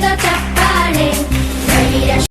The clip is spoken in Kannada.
だチャッ